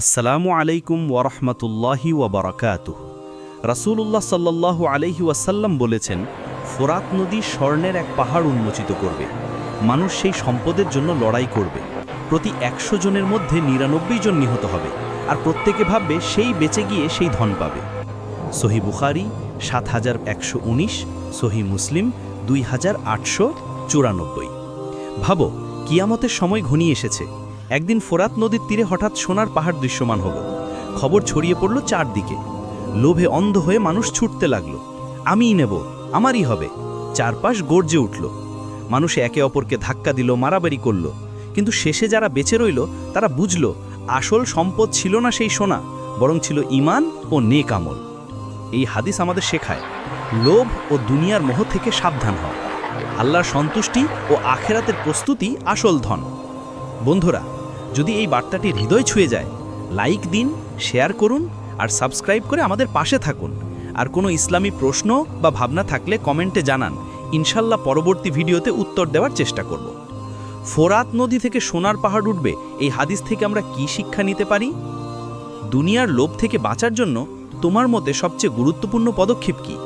আসসালামু আলাইকুম ওরহমতুল্লাহি ওবরাকাত রাসূলুল্লাহ সাল্লাল্লাহু আলাইহি ওয়াসাল্লাম বলেছেন, ফোরাত নদী স্বর্ণের এক পাহাড় উন্মোচিত করবে। মানুষ সেই সম্পদের জন্য লড়াই করবে। প্রতি একশো জনের মধ্যে নিরানব্বই জন নিহত হবে আর প্রত্যেকে ভাববে সেই বেঁচে গিয়ে সেই ধন পাবে। সহি বুখারি সাত হাজার একশো উনিশ, সহি মুসলিম দুই হাজার আটশো চুরানব্বই। ভাবো, কিয়ামতের সময় ঘনিয়ে এসেছে। একদিন ফোরাত নদীর তীরে হঠাৎ সোনার পাহাড় দৃশ্যমান হলো। খবর ছড়িয়ে পড়ল চারদিকে। লোভে অন্ধ হয়ে মানুষ ছুটতে লাগল। আমিই নেব, আমারই হবে। চারপাশ গর্জে উঠল। মানুষ একে অপরকে ধাক্কা দিল, মারামারি করল। কিন্তু শেষে যারা বেঁচে রইল, তারা বুঝল, আসল সম্পদ ছিল না সেই সোনা, বরং ছিল ইমান ও নেক আমল। এই হাদিস আমাদের শেখায়, লোভ ও দুনিয়ার মোহ থেকে সাবধান হও। আল্লাহর সন্তুষ্টি ও আখেরাতের প্রস্তুতি আসল ধন। বন্ধুরা, যদি এই বার্তাটি হৃদয় ছুঁয়ে যায় লাইক দিন শেয়ার করুন আর সাবস্ক্রাইব করে আমাদের পাশে থাকুন। আর কোনো ইসলামী প্রশ্ন বা ভাবনা থাকলে কমেন্টে জানান। ইনশাল্লাহ পরবর্তী ভিডিওতে উত্তর দেওয়ার চেষ্টা করব। ফোরাত নদী থেকে সোনার পাহাড় উঠবে, এই হাদিস থেকে আমরা কি শিক্ষা নিতে পারি? দুনিয়ার লোভ থেকে বাঁচার জন্য তোমার মতে সবচেয়ে গুরুত্বপূর্ণ পদক্ষেপ কী?